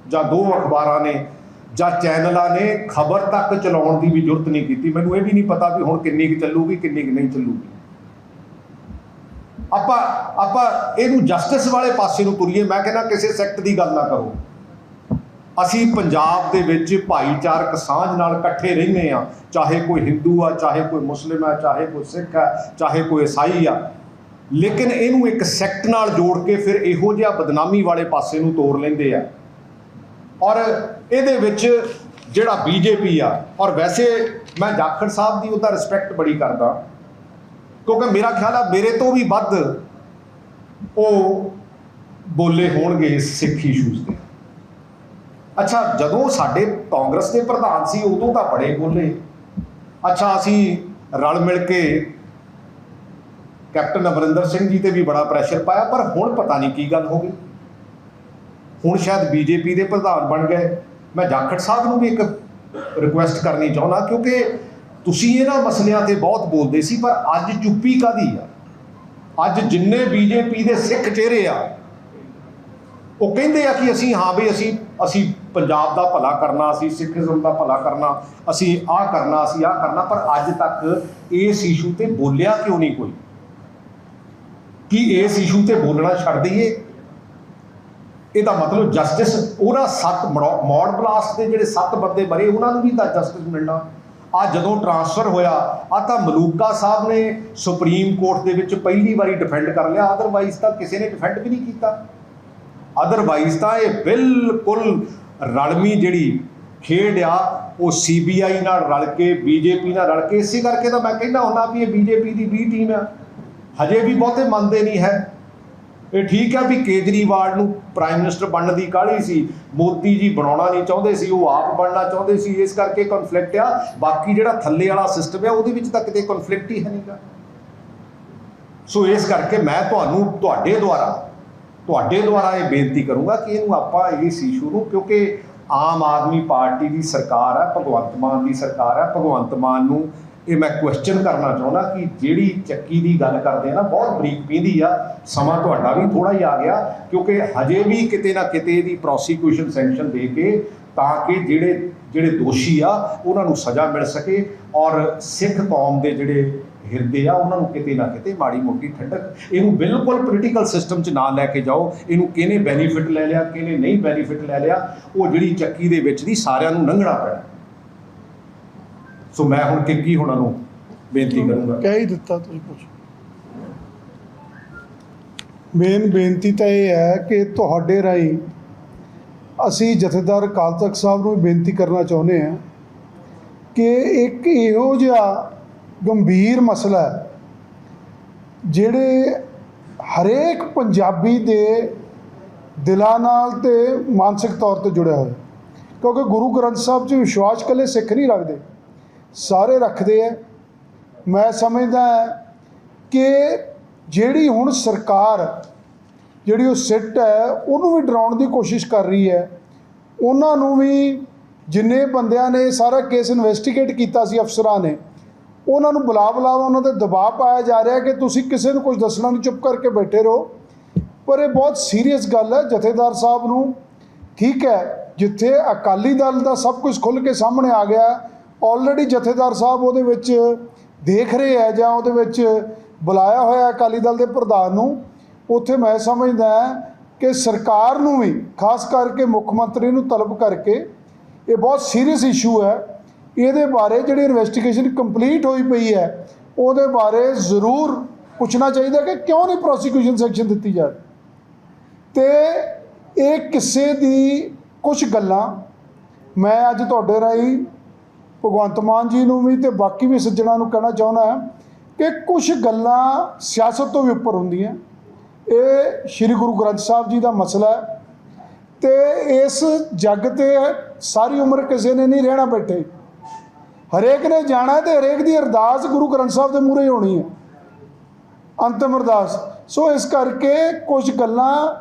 ਜਾਂ ਦੋ ਅਖਬਾਰਾਂ ਨੇ ਜਾਂ ਚੈਨਲਾਂ ਨੇ ਖਬਰ ਤੱਕ ਚਲਾਉਣ ਦੀ ਵੀ ਜ਼ਰੂਰਤ ਨਹੀਂ ਕੀਤੀ। ਮੈਨੂੰ ਇਹ ਵੀ ਨਹੀਂ ਪਤਾ ਵੀ ਹੁਣ ਕਿੰਨੀ ਕੁ ਚੱਲੂਗੀ, ਕਿੰਨੀ ਕੁ ਨਹੀਂ ਚੱਲੂਗੀ। ਆਪਾਂ ਆਪਾਂ ਇਹਨੂੰ ਜਸਟਿਸ ਵਾਲੇ ਪਾਸੇ ਨੂੰ ਤੁਰੀਏ, ਮੈਂ ਕਹਿੰਦਾ ਕਿਸੇ ਸੈਕਟ ਦੀ ਗੱਲ ਨਾ ਕਰੋ। ਅਸੀਂ ਪੰਜਾਬ ਦੇ ਵਿੱਚ ਭਾਈਚਾਰਕ ਸਾਂਝ ਨਾਲ ਇਕੱਠੇ ਰਹਿੰਦੇ ਆ ਚਾਹੇ ਕੋਈ ਹਿੰਦੂ ਆ, ਚਾਹੇ ਕੋਈ ਮੁਸਲਿਮ ਆ, ਚਾਹੇ ਕੋਈ ਸਿੱਖ ਆ, ਚਾਹੇ ਕੋਈ ਈਸਾਈ ਆ। ਲੇਕਿਨ ਇਹਨੂੰ ਇੱਕ ਸੈਕਟ ਨਾਲ ਜੋੜ ਕੇ ਫਿਰ ਇਹੋ ਜਿਹਾ ਬਦਨਾਮੀ ਵਾਲੇ ਪਾਸੇ ਨੂੰ ਤੋਰ ਲੈਂਦੇ ਆ। ਔਰ ਇਹਦੇ ਵਿੱਚ ਜਿਹੜਾ ਬੀਜੇਪੀ ਆ, ਔਰ ਵੈਸੇ ਮੈਂ ਜਾਖੜ ਸਾਹਿਬ ਦੀ ਉਹਦਾ ਰਿਸਪੈਕਟ ਬੜੀ ਕਰਦਾ। ਕਿਉਂਕਿ ਮੇਰਾ ਖਿਆਲ ਆ ਮੇਰੇ ਤੋਂ ਵੀ ਵੱਧ ਉਹ ਬੋਲੇ ਹੋਣਗੇ ਸਿੱਖ ਇਸ਼ੂਜ਼ ਤੇ ਅੱਛਾ, ਜਦੋਂ ਸਾਡੇ ਕਾਂਗਰਸ ਦੇ ਪ੍ਰਧਾਨ ਸੀ, ਉਦੋਂ ਤਾਂ ਬੜੇ ਬੋਲੇ। ਅੱਛਾ, ਅਸੀਂ ਰਲ ਮਿਲ ਕੇ ਕੈਪਟਨ ਅਮਰਿੰਦਰ ਸਿੰਘ ਜੀ ਤੇ ਵੀ ਬੜਾ ਪ੍ਰੈਸ਼ਰ ਪਾਇਆ, ਪਰ ਹੁਣ ਪਤਾ ਨਹੀਂ ਕੀ ਗੱਲ ਹੋ ਗਈ। ਹੁਣ ਸ਼ਾਇਦ ਬੀਜੇਪੀ ਦੇ ਪ੍ਰਧਾਨ ਬਣ ਗਏ। ਮੈਂ ਜਾਖੜ ਸਾਹਿਬ ਨੂੰ ਵੀ ਇੱਕ ਰਿਕੁਐਸਟ ਕਰਨੀ ਚਾਹੁੰਦਾ, ਕਿਉਂਕਿ ਤੁਸੀਂ ਇਹਨਾਂ ਮਸਲਿਆਂ ਤੇ ਬਹੁਤ ਬੋਲਦੇ ਸੀ, ਪਰ ਅੱਜ ਚੁੱਪੀ ਕਾਦੀ ਆ? ਅੱਜ ਜਿੰਨੇ ਬੀਜੇਪੀ ਦੇ ਸਿੱਖ ਚਿਹਰੇ ਆ, ਉਹ ਕਹਿੰਦੇ ਆ ਕਿ ਅਸੀਂ, ਹਾਂ ਵੀ ਅਸੀਂ ਅਸੀਂ ਪੰਜਾਬ ਦਾ ਭਲਾ ਕਰਨਾ, ਅਸੀਂ ਸਿੱਖੀਜ਼ਮ ਦਾ ਭਲਾ ਕਰਨਾ, ਅਸੀਂ ਆਹ ਕਰਨਾ, ਅਸੀਂ ਆਹ ਕਰਨਾ, ਪਰ ਅੱਜ ਤੱਕ ਇਸ ਇਸ਼ੂ ਤੇ ਬੋਲਿਆ ਕਿਉਂ ਨਹੀਂ ਕੋਈ? ਕੀ ਇਸ ਇਸ਼ੂ ਤੇ ਬੋਲਣਾ ਛੱਡ ਦਈਏ? ਇਹਦਾ ਮਤਲਬ ਜਸਟਿਸ ਉਹਨਾਂ ਸੱਤ ਮੜੋ- ਮੌੜ ਬਲਾਸਟ ਦੇ ਜਿਹੜੇ ਸੱਤ ਬੰਦੇ ਮਰੇ, ਉਹਨਾਂ ਨੂੰ ਵੀ ਤਾਂ ਜਸਟਿਸ ਮਿਲਣਾ। ਆ ਜਦੋਂ ਟਰਾਂਸਫਰ ਹੋਇਆ, ਆ ਤਾਂ ਮਲੂਕਾ ਸਾਹਿਬ ਨੇ ਸੁਪਰੀਮ ਕੋਰਟ ਦੇ ਵਿੱਚ ਪਹਿਲੀ ਵਾਰੀ ਡਿਫੈਂਡ ਕਰ ਲਿਆ ਅਦਰਵਾਈਜ਼ ਤਾਂ ਕਿਸੇ ਨੇ ਡਿਫੈਂਡ ਵੀ ਨਹੀਂ ਕੀਤਾ। ਅਦਰਵਾਈਜ਼ ਤਾਂ ਇਹ ਬਿਲਕੁਲ ਰਲਮੀ ਜਿਹੜੀ ਖੇਡ ਆ, ਉਹ ਸੀਬੀਆਈ ਨਾਲ ਰਲ ਕੇ ਬੀਜੇਪੀ ਨਾਲ ਰਲ ਕੇ, ਇਸੇ ਕਰਕੇ ਤਾਂ ਮੈਂ ਕਹਿੰਦਾ ਹੁੰਦਾ ਵੀ ਇਹ ਬੀਜੇਪੀ ਦੀ ਬੀ ਟੀਮ ਆ। ਹਜੇ ਵੀ ਬਹੁਤੇ ਮੰਨਦੇ ਨਹੀਂ ਹੈ। ਇਹ ਠੀਕ ਹੈ ਵੀ ਕੇਜਰੀਵਾਲ ਨੂੰ ਪ੍ਰਾਈਮ ਮਿਨਿਸਟਰ ਬਣਨ ਦੀ ਕਾਹਲੀ ਸੀ, ਮੋਦੀ ਜੀ ਬਣਾਉਣਾ ਨਹੀਂ ਚਾਹੁੰਦੇ ਸੀ, ਉਹ ਆਪ ਬਣਨਾ ਚਾਹੁੰਦੇ ਸੀ, ਇਸ ਕਰਕੇ ਕਨਫਲਿਕਟ ਆ। ਬਾਕੀ ਜਿਹੜਾ ਥੱਲੇ ਵਾਲਾ ਸਿਸਟਮ ਆ, ਉਹਦੇ ਵਿੱਚ ਤਾਂ ਕਿਤੇ ਕਨਫਲਿਕਟ ਹੀ ਹੈ ਨਹੀਂਗਾ ਸੋ ਇਸ ਕਰਕੇ ਮੈਂ ਤੁਹਾਨੂੰ, ਤੁਹਾਡੇ ਦੁਆਰਾ ਤੁਹਾਡੇ ਦੁਆਰਾ ਇਹ ਬੇਨਤੀ ਕਰੂੰਗਾ ਕਿ ਇਹਨੂੰ ਆਪਾਂ ਇਸ ਇਸ਼ੂ ਨੂੰ, ਕਿਉਂਕਿ ਆਮ ਆਦਮੀ ਪਾਰਟੀ ਦੀ ਸਰਕਾਰ ਹੈ ਭਗਵੰਤ ਮਾਨ ਦੀ ਸਰਕਾਰ ਹੈ ਭਗਵੰਤ ਮਾਨ ਨੂੰ ਇਹ ਮੈਂ ਕੁਐਸਚਨ ਕਰਨਾ ਚਾਹੁੰਦਾ ਕਿ ਜਿਹੜੀ ਚੱਕੀ ਦੀ ਗੱਲ ਕਰਦੇ ਆ ਨਾ, ਬਹੁਤ ਬਰੀਕ ਪੀਂਦੀ ਆ, ਸਮਾਂ ਤੁਹਾਡਾ ਵੀ ਥੋੜਾ ਹੀ ਆ ਗਿਆ, ਕਿਉਂਕਿ ਹਜੇ ਵੀ ਕਿਤੇ ਨਾ ਕਿਤੇ ਦੀ ਪ੍ਰੋਸੀਕਿਊਸ਼ਨ ਸੈਂਕਸ਼ਨ ਦੇ ਕੇ ਤਾਂ ਕਿ ਜਿਹੜੇ ਜਿਹੜੇ ਦੋਸ਼ੀ ਆ, ਉਹਨਾਂ ਨੂੰ ਸਜ਼ਾ ਮਿਲ ਸਕੇ ਔਰ ਸਿੱਖ ਕੌਮ ਦੇ ਜਿਹੜੇ ਹਿਰਦੇ ਆ, ਉਹਨਾਂ ਨੂੰ ਕਿਤੇ ਨਾ ਕਿਤੇ ਮਾੜੀ ਮੋਟੀ ਠੰਡਕ, ਇਹਨੂੰ ਬਿਲਕੁਲ ਪੋਲੀਟੀਕਲ ਸਿਸਟਮ 'ਚ ਨਾ ਲੈ ਕੇ ਜਾਓ, ਇਹਨੂੰ ਕਿਹਨੇ ਬੈਨੀਫਿਟ ਲੈ ਲਿਆ, ਕਿਹਨੇ ਨਹੀਂ ਬੈਨੀਫਿਟ ਲੈ ਲਿਆ, ਉਹ ਜਿਹੜੀ ਚੱਕੀ ਦੇ ਵਿੱਚ ਦੀ ਸਾਰਿਆਂ ਨੂੰ ਲੰਘਣਾ ਪੈਣਾ। ਸੋ ਮੈਂ ਹੁਣ ਕਿੱਕੀ ਹੋਣਾ ਨੂੰ ਬੇਨਤੀ ਕਰੂੰਗਾ। ਕਹਿ ਹੀ ਦਿੱਤਾ ਤੁਸੀਂ ਕੁਝ ਮੇਨ ਬੇਨਤੀ ਤਾਂ ਇਹ ਹੈ ਕਿ ਤੁਹਾਡੇ ਰਾਹੀਂ ਅਸੀਂ ਜਥੇਦਾਰ ਅਕਾਲ ਤਖਤ ਸਾਹਿਬ ਨੂੰ ਬੇਨਤੀ ਕਰਨਾ ਚਾਹੁੰਦੇ ਹਾਂ ਕਿ ਇੱਕ ਇਹੋ ਜਿਹਾ ਗੰਭੀਰ ਮਸਲਾ ਹੈ ਜਿਹੜੇ ਹਰੇਕ ਪੰਜਾਬੀ ਦੇ ਦਿਲਾਂ ਨਾਲ ਤੇ ਮਾਨਸਿਕ ਤੌਰ ਤੇ ਜੁੜਿਆ ਹੋਇਆ ਕਿਉਂਕਿ ਗੁਰੂ ਗ੍ਰੰਥ ਸਾਹਿਬ 'ਚ ਵਿਸ਼ਵਾਸ ਕੱਲੇ ਸਿੱਖ ਨਹੀਂ ਰੱਖਦੇ। ਸਾਰੇ ਰੱਖਦੇ ਆ ਮੈਂ ਸਮਝਦਾ ਕਿ ਜਿਹੜੀ ਹੁਣ ਸਰਕਾਰ, ਜਿਹੜੀ ਉਹ ਸਿੱਟ ਹੈ ਉਹਨੂੰ ਵੀ ਡਰਾਉਣ ਦੀ ਕੋਸ਼ਿਸ਼ ਕਰ ਰਹੀ ਹੈ ਉਹਨਾਂ ਨੂੰ ਵੀ ਜਿੰਨੇ ਬੰਦਿਆਂ ਨੇ ਸਾਰਾ ਕੇਸ ਇਨਵੈਸਟੀਗੇਟ ਕੀਤਾ ਸੀ ਅਫਸਰਾਂ ਨੇ, ਉਹਨਾਂ ਨੂੰ ਬੁਲਾ ਬੁਲਾ ਉਹਨਾਂ ਤੇ ਦਬਾਅ ਪਾਇਆ ਜਾ ਰਿਹਾ ਕਿ ਤੁਸੀਂ ਕਿਸੇ ਨੂੰ ਕੁਝ ਦੱਸਣਾ ਨਹੀਂ, ਚੁੱਪ ਕਰਕੇ ਬੈਠੇ ਰਹੋ। ਪਰ ਇਹ ਬਹੁਤ ਸੀਰੀਅਸ ਗੱਲ ਹੈ ਜਥੇਦਾਰ ਸਾਹਿਬ ਨੂੰ। ਠੀਕ ਹੈ ਜਿੱਥੇ ਅਕਾਲੀ ਦਲ ਦਾ ਸਭ ਕੁਝ ਖੁੱਲ ਕੇ ਸਾਹਮਣੇ ਆ ਗਿਆ ਆਲਰੇਡੀ ਜਥੇਦਾਰ ਸਾਹਿਬ ਉਹਦੇ ਵਿੱਚ ਦੇਖ ਰਹੇ ਹੈ ਜਾਂ ਉਹਦੇ ਵਿੱਚ ਬੁਲਾਇਆ ਹੋਇਆ ਅਕਾਲੀ ਦਲ ਦੇ ਪ੍ਰਧਾਨ ਨੂੰ, ਉੱਥੇ ਮੈਂ ਸਮਝਦਾ ਕਿ ਸਰਕਾਰ ਨੂੰ ਵੀ, ਖਾਸ ਕਰਕੇ ਮੁੱਖ ਮੰਤਰੀ ਨੂੰ ਤਲਬ ਕਰਕੇ ਇਹ ਬਹੁਤ ਸੀਰੀਅਸ ਇਸ਼ੂ ਹੈ। ਇਹਦੇ ਬਾਰੇ ਜਿਹੜੀ ਇਨਵੈਸਟੀਗੇਸ਼ਨ ਕੰਪਲੀਟ ਹੋਈ ਪਈ ਹੈ, ਉਹਦੇ ਬਾਰੇ ਜ਼ਰੂਰ ਪੁੱਛਣਾ ਚਾਹੀਦਾ ਕਿ ਕਿਉਂ ਨਹੀਂ ਪ੍ਰੋਸੀਕਿਊਸ਼ਨ ਸੈਕਸ਼ਨ ਦਿੱਤੀ ਜਾ ਰਹੀ। ਤੇ ਇਹ ਕਿਸੇ ਦੀ ਕੁਝ ਗੱਲਾਂ, ਮੈਂ ਅੱਜ ਤੁਹਾਡੇ ਰਾਹੀਂ ਭਗਵੰਤ ਮਾਨ ਜੀ ਨੂੰ ਵੀ ਤੇ ਬਾਕੀ ਵੀ ਸੱਜਣਾ ਨੂੰ ਕਹਿਣਾ ਚਾਹੁੰਦਾ ਹਾਂ ਕਿ ਕੁਝ ਗੱਲਾਂ ਸਿਆਸਤ ਤੋਂ ਵੀ ਉੱਪਰ ਹੁੰਦੀਆਂ। ਇਹ ਸ੍ਰੀ ਗੁਰੂ ਗ੍ਰੰਥ ਸਾਹਿਬ ਜੀ ਦਾ ਮਸਲਾ ਹੈ ਤੇ ਇਸ ਜੱਗ ਤੇ ਸਾਰੀ ਉਮਰ ਕਿਸੇ ਨੇ ਨਹੀਂ ਰਹਿਣਾ ਬੈਠੇ। ਹਰੇਕ ਨੇ ਜਾਣਾ ਤੇ ਹਰੇਕ ਦੀ ਅਰਦਾਸ ਗੁਰੂ ਗ੍ਰੰਥ ਸਾਹਿਬ ਦੇ ਮੂਹਰੇ ਹੋਣੀ ਹੈ। ਅੰਤਮ ਅਰਦਾਸ। ਸੋ ਇਸ ਕਰਕੇ ਕੁਝ ਗੱਲਾਂ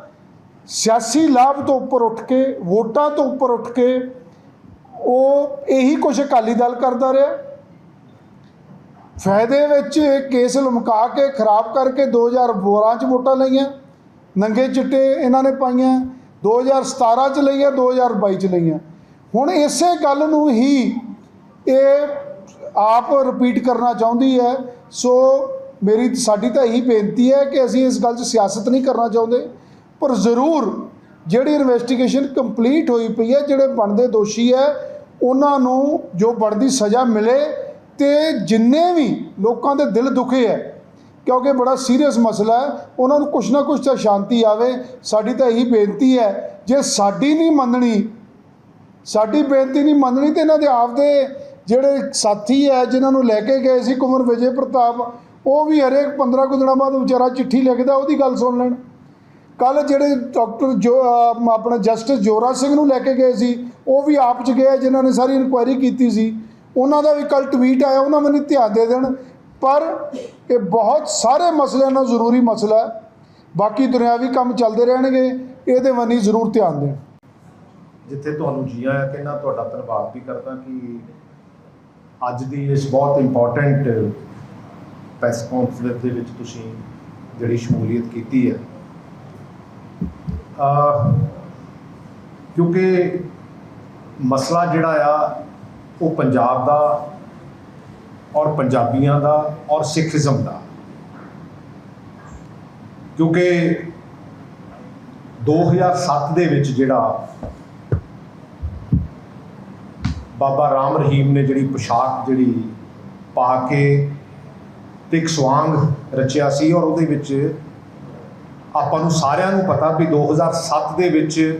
ਸਿਆਸੀ ਲਾਭ ਤੋਂ ਉੱਪਰ ਉੱਠ ਕੇ, ਵੋਟਾਂ ਤੋਂ ਉੱਪਰ ਉੱਠ ਕੇ ਉਹ ਇਹੀ ਕੁਝ ਅਕਾਲੀ ਦਲ ਕਰਦਾ ਰਿਹਾ। ਫਾਇਦੇ ਵਿੱਚ ਕੇਸ ਲਮਕਾ ਕੇ ਖਰਾਬ ਕਰਕੇ 2012 ਚ ਵੋਟਾਂ ਲਈਆਂ। ਨੰਗੇ ਚਿੱਟੇ ਇਹਨਾਂ ਨੇ ਪਾਈਆਂ 2017 ਚ ਲਈਆਂ 2022 ਚ ਲਈਆਂ। ਹੁਣ ਇਸੇ ਗੱਲ ਨੂੰ ਹੀ ਇਹ ਆਪ ਰਿਪੀਟ ਕਰਨਾ ਚਾਹੁੰਦੀ ਹੈ। ਸੋ ਮੇਰੀ ਸਾਡੀ ਤਾਂ ਇਹੀ ਬੇਨਤੀ ਹੈ ਕਿ ਅਸੀਂ ਇਸ ਗੱਲ 'ਚ ਸਿਆਸਤ ਨਹੀਂ ਕਰਨਾ ਚਾਹੁੰਦੇ। ਪਰ ਜ਼ਰੂਰ ਜਿਹੜੀ ਇਨਵੈਸਟੀਗੇਸ਼ਨ ਕੰਪਲੀਟ ਹੋਈ ਪਈ ਹੈ, ਜਿਹੜੇ ਬਣਦੇ ਦੋਸ਼ੀ ਹੈ ਉਹਨਾਂ ਨੂੰ ਜੋ ਬਣਦੀ ਸਜ਼ਾ ਮਿਲੇ ਤੇ ਜਿੰਨੇ ਵੀ ਲੋਕਾਂ ਦੇ ਦਿਲ ਦੁਖੇ ਹੈ, ਕਿਉਂਕਿ ਬੜਾ ਸੀਰੀਅਸ ਮਸਲਾ ਹੈ, ਉਹਨਾਂ ਨੂੰ ਕੁਛ ਨਾ ਕੁਛ ਤਾਂ ਸ਼ਾਂਤੀ ਆਵੇ, ਸਾਡੀ ਤਾਂ ਇਹੀ ਬੇਨਤੀ ਹੈ, ਜੇ ਸਾਡੀ ਨਹੀਂ ਮੰਨਣੀ, ਸਾਡੀ ਬੇਨਤੀ ਨਹੀਂ ਮੰਨਣੀ ਤੇ ਇਹਨਾਂ ਦੇ ਆਪਦੇ ਜਿਹੜੇ ਸਾਥੀ ਹੈ, ਜਿਨ੍ਹਾਂ ਨੂੰ ਲੈ ਕੇ ਗਏ ਸੀ ਕੁਮਰ ਵਿਜੇ ਪ੍ਰਤਾਪ, ਉਹ ਵੀ ਹਰੇਕ 15 ਕੁ ਦਿਨਾਂ ਬਾਅਦ ਵਿਚਾਰਾ ਚਿੱਠੀ ਲਿਖਦਾ, ਉਹਦੀ ਗੱਲ ਸੁਣ ਲੈਣ। ਕੱਲ ਜਿਹੜੇ ਡਾਕਟਰ ਜੋ ਆਪਣਾ ਜਸਟਿਸ ਜੋਰਾ ਸਿੰਘ ਨੂੰ ਲੈ ਕੇ ਗਏ ਸੀ, ਉਹ ਵੀ ਆਪ ਚ ਗਏ ਜਿਨ੍ਹਾਂ ਨੇ ਸਾਰੀ ਇਨਕੁਆਇਰੀ ਕੀਤੀ ਸੀ। ਉਹਨਾਂ ਦਾ ਵੀ ਕੱਲ ਟਵੀਟ ਆਇਆ, ਉਹਨਾਂ ਮੈਨੂੰ ਧਿਆਨ ਦੇ ਦੇਣ। ਪਰ ਇਹ ਬਹੁਤ ਸਾਰੇ ਮਸਲਿਆਂ ਨਾਲ ਜ਼ਰੂਰੀ ਮਸਲਾ ਹੈ। ਬਾਕੀ ਦੁਨਿਆਵੀ ਕੰਮ ਚੱਲਦੇ ਰਹਿਣਗੇ, ਇਹਦੇ ਵੱਲ ਜ਼ਰੂਰ ਧਿਆਨ ਦੇਣ। ਜਿੱਥੇ ਤੁਹਾਨੂੰ ਜੀ ਆਇਆਂ ਕਹਿੰਦਾ, ਤੁਹਾਡਾ ਧੰਨਵਾਦ ਵੀ ਕਰਦਾ ਕਿ ਅੱਜ ਦੀ ਇਸ ਬਹੁਤ ਇੰਪੋਰਟੈਂਟ ਪ੍ਰੈਸ ਕਾਨਫਰੰਸ ਦੇ ਵਿੱਚ ਤੁਸੀਂ ਜਿਹੜੀ ਸ਼ਮੂਲੀਅਤ ਕੀਤੀ ਹੈ। ਕਿਉਂਕਿ ਮਸਲਾ ਜਿਹੜਾ ਆ, ਉਹ ਪੰਜਾਬ ਦਾ ਔਰ ਪੰਜਾਬੀਆਂ ਦਾ ਔਰ ਸਿੱਖੀਜ਼ਮ ਦਾ। ਕਿਉਂਕਿ 2007 ਦੇ ਵਿੱਚ ਜਿਹੜਾ ਬਾਬਾ ਰਾਮ ਰਹੀਮ ਨੇ ਜਿਹੜੀ ਪੋਸ਼ਾਕ ਜਿਹੜੀ ਪਾ ਕੇ ਤੇ ਇੱਕ ਸਵਾਂਗ ਰਚਿਆ ਸੀ ਔਰ ਉਹਦੇ ਵਿੱਚ ਆਪਾਂ ਨੂੰ ਸਾਰਿਆਂ ਨੂੰ ਪਤਾ ਵੀ 2007 ਦੇ ਵਿੱਚ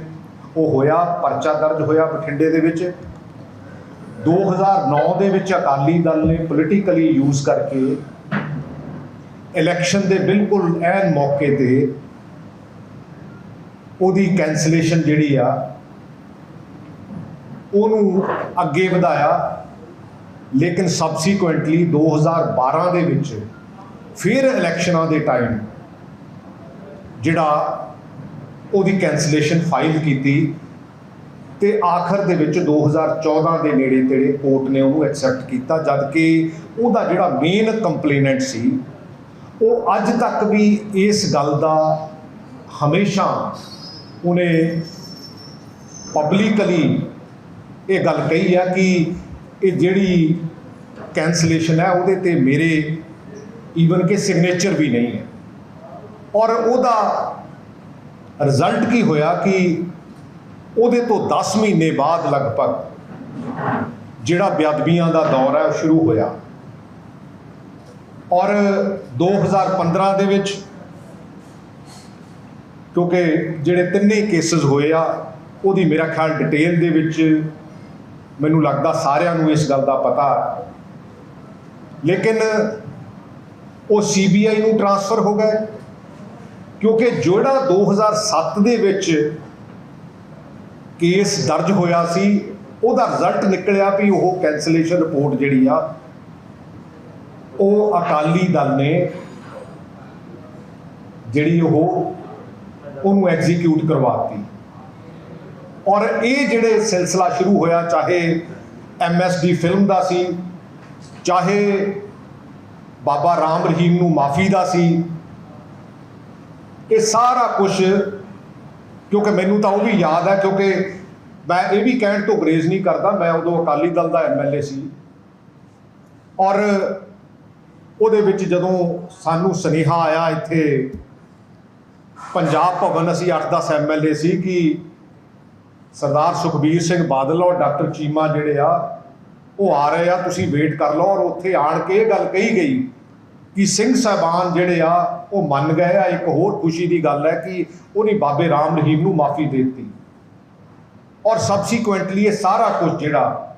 ਉਹ ਹੋਇਆ, ਪਰਚਾ ਦਰਜ ਹੋਇਆ ਬਠਿੰਡੇ ਦੇ ਵਿੱਚ। 2009 ਦੇ ਵਿੱਚ ਅਕਾਲੀ ਦਲ ਨੇ ਪੋਲੀਟੀਕਲੀ ਯੂਜ਼ ਕਰਕੇ ਇਲੈਕਸ਼ਨ ਦੇ ਬਿਲਕੁਲ ਐਨ ਮੌਕੇ ਤੇ ਉਹਦੀ ਕੈਂਸਲੇਸ਼ਨ ਜਿਹੜੀ ਆ, ਉਹਨੂੰ ਅੱਗੇ ਵਧਾਇਆ। ਲੇਕਿਨ ਸਬਸੀਕੁਐਂਟਲੀ 2012 ਦੇ ਵਿੱਚ ਫਿਰ ਇਲੈਕਸ਼ਨਾਂ ਦੇ ਟਾਈਮ ਜਿਹੜਾ ਉਹਦੀ ਕੈਂਸਲੇਸ਼ਨ ਫਾਈਲ ਕੀਤੀ ਤੇ ਆਖਰ ਦੇ ਵਿੱਚ 2014 ਦੇ ਨੇੜੇ ਤੇੜੇ ਕੋਰਟ ਨੇ ਉਹਨੂੰ ਐਕਸੈਪਟ ਕੀਤਾ ਜਦ ਕਿ ਉਹਦਾ ਜਿਹੜਾ ਮੇਨ ਕੰਪਲੇਨੈਂਟ ਸੀ, ਉਹ ਅੱਜ ਤੱਕ ਵੀ ਇਸ ਗੱਲ ਦਾ ਹਮੇਸ਼ਾ ਉਹਨੇ ਪਬਲਿਕਲੀ ਇਹ ਗੱਲ ਕਹੀ ਹੈ ਕਿ ਇਹ ਜਿਹੜੀ ਕੈਂਸਲੇਸ਼ਨ ਹੈ ਉਹਦੇ ਤੇ ਮੇਰੇ ਈਵਨ ਕਿ ਸਿਗਨੇਚਰ ਵੀ ਨਹੀਂ ਹੈ। ਔਰ ਉਹਦਾ ਰਿਜ਼ਲਟ ਕੀ ਹੋਇਆ ਕਿ ਉਹਦੇ ਤੋਂ 10 ਮਹੀਨੇ ਬਾਅਦ ਲਗਭਗ ਜਿਹੜਾ ਬੇਅਦਬੀਆਂ ਦਾ ਦੌਰ ਹੈ, ਉਹ ਸ਼ੁਰੂ ਹੋਇਆ। ਔਰ 2015 ਦੇ ਵਿੱਚ ਕਿਉਂਕਿ ਜਿਹੜੇ ਤਿੰਨੇ ਕੇਸਸ ਹੋਏ ਆ, ਉਹਦੀ ਮੇਰਾ ਖਿਆਲ ਡਿਟੇਲ ਦੇ ਵਿੱਚ ਮੈਨੂੰ ਲੱਗਦਾ ਸਾਰਿਆਂ ਨੂੰ ਇਸ ਗੱਲ ਦਾ ਪਤਾ। ਲੇਕਿਨ ਉਹ ਸੀਬੀਆਈ ਨੂੰ ਟਰਾਂਸਫਰ ਹੋ ਗਏ। ਕਿਉਂਕਿ ਜਿਹੜਾ 2007 ਦੇ ਵਿੱਚ ਕੇਸ ਦਰਜ ਹੋਇਆ ਸੀ, ਉਹਦਾ ਰਿਜ਼ਲਟ ਨਿਕਲਿਆ ਵੀ ਉਹ ਕੈਂਸਲੇਸ਼ਨ ਰਿਪੋਰਟ ਜਿਹੜੀ ਆ, ਉਹ ਅਕਾਲੀ ਦਲ ਨੇ ਜਿਹੜੀ ਉਹ ਉਹਨੂੰ ਐਗਜ਼ੀਕਿਊਟ ਕਰਵਾਤੀ। ਔਰ ਇਹ ਜਿਹੜੇ ਸਿਲਸਿਲਾ ਸ਼ੁਰੂ ਹੋਇਆ, ਚਾਹੇ ਐਮਐਸਡੀ ਫਿਲਮ ਦਾ ਸੀ, ਚਾਹੇ ਬਾਬਾ ਰਾਮ ਰਹੀਮ ਨੂੰ ਮਾਫੀ ਦਾ ਸੀ ਇਹ ਸਾਰਾ ਕੁਝ ਕਿਉਂਕਿ ਮੈਨੂੰ ਤਾਂ ਉਹ ਵੀ ਯਾਦ ਹੈ, ਕਿਉਂਕਿ ਮੈਂ ਇਹ ਵੀ ਕਹਿਣ ਤੋਂ ਗਰੇਜ਼ ਨਹੀਂ ਕਰਦਾ, ਮੈਂ ਉਦੋਂ ਅਕਾਲੀ ਦਲ ਦਾ ਐਮਐਲਏ ਸੀ। ਔਰ ਉਹਦੇ ਵਿੱਚ ਜਦੋਂ ਸਾਨੂੰ ਸੁਨੇਹਾ ਆਇਆ ਇੱਥੇ, ਪੰਜਾਬ ਭਵਨ ਅਸੀਂ 8-10 ਐਮਐਲਏ ਸੀ ਕਿ ਸਰਦਾਰ ਸੁਖਬੀਰ ਸਿੰਘ ਬਾਦਲ ਔਰ ਡਾਕਟਰ ਚੀਮਾ ਜਿਹੜੇ ਆ, ਉਹ ਆ ਰਹੇ ਆ, ਤੁਸੀਂ ਵੇਟ ਕਰ ਲਓ ਔਰ ਉੱਥੇ ਆਣ ਕੇ ਇਹ ਗੱਲ ਕਹੀ ਗਈ। ਕਿ ਸਿੰਘ ਸਾਹਿਬਾਨ ਜਿਹੜੇ ਆ, ਉਹ ਮੰਨ ਗਏ ਆ। ਇੱਕ ਹੋਰ ਖੁਸ਼ੀ ਦੀ ਗੱਲ ਹੈ ਕਿ ਉਹਨੇ ਬਾਬੇ ਰਾਮ ਰਹੀਮ ਨੂੰ ਮਾਫੀ ਦੇ ਦਿੱਤੀ। ਔਰ ਸਬਸੀਕੁਐਂਟਲੀ ਇਹ ਸਾਰਾ ਕੁਝ ਜਿਹੜਾ,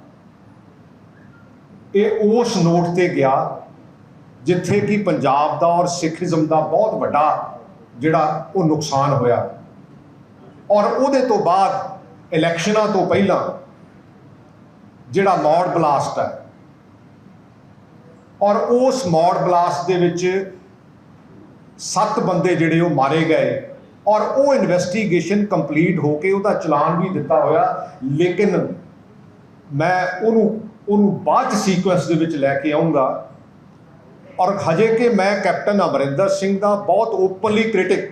ਇਹ ਉਸ ਨੋਟ ਤੇ ਗਿਆ, ਜਿੱਥੇ ਕਿ ਪੰਜਾਬ ਦਾ ਔਰ ਸਿੱਖੀਜ਼ਮ ਦਾ ਬਹੁਤ ਵੱਡਾ ਜਿਹੜਾ ਉਹ ਨੁਕਸਾਨ ਹੋਇਆ। ਔਰ ਉਹਦੇ ਤੋਂ ਬਾਅਦ ਇਲੈਕਸ਼ਨਾਂ ਤੋਂ ਪਹਿਲਾਂ ਜਿਹੜਾ ਮੌੜ ਬਲਾਸਟ ਹੈ ਔਰ ਉਸ ਮੌੜ ਬਲਾਸਟ ਦੇ ਵਿੱਚ ਸੱਤ ਬੰਦੇ ਜਿਹੜੇ ਉਹ ਮਾਰੇ ਗਏ ਔਰ ਉਹ ਇਨਵੈਸਟੀਗੇਸ਼ਨ ਕੰਪਲੀਟ ਹੋ ਕੇ ਉਹਦਾ ਚਲਾਨ ਵੀ ਦਿੱਤਾ ਹੋਇਆ, ਲੇਕਿਨ ਮੈਂ ਉਹਨੂੰ ਉਹਨੂੰ ਬਾਅਦ ਸੀਕੁਐਂਸ ਦੇ ਵਿੱਚ ਲੈ ਕੇ ਆਉਂਗਾ ਔਰ ਹਜੇ ਕਿ ਮੈਂ ਕੈਪਟਨ ਅਮਰਿੰਦਰ ਸਿੰਘ ਦਾ ਬਹੁਤ ਓਪਨਲੀ ਕ੍ਰਿਟਿਕ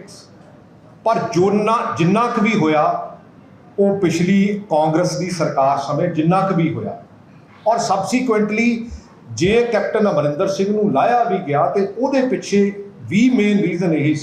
ਪਰ ਜਿੰਨਾ ਜਿੰਨਾ ਕੁ ਵੀ ਹੋਇਆ, ਉਹ ਪਿਛਲੀ ਕਾਂਗਰਸ ਦੀ ਸਰਕਾਰ ਸਮੇਂ ਜਿੰਨਾ ਕੁ ਵੀ ਹੋਇਆ। ਔਰ ਸਬਸੀਕੁਐਂਟਲੀ ਜੇ ਕੈਪਟਨ ਅਮਰਿੰਦਰ ਸਿੰਘ ਨੂੰ ਲਾਇਆ ਵੀ ਗਿਆ ਤੇ ਉਹਦੇ ਪਿੱਛੇ ਵੀ ਮੇਨ ਰੀਜ਼ਨ ਇਹ ਸੀ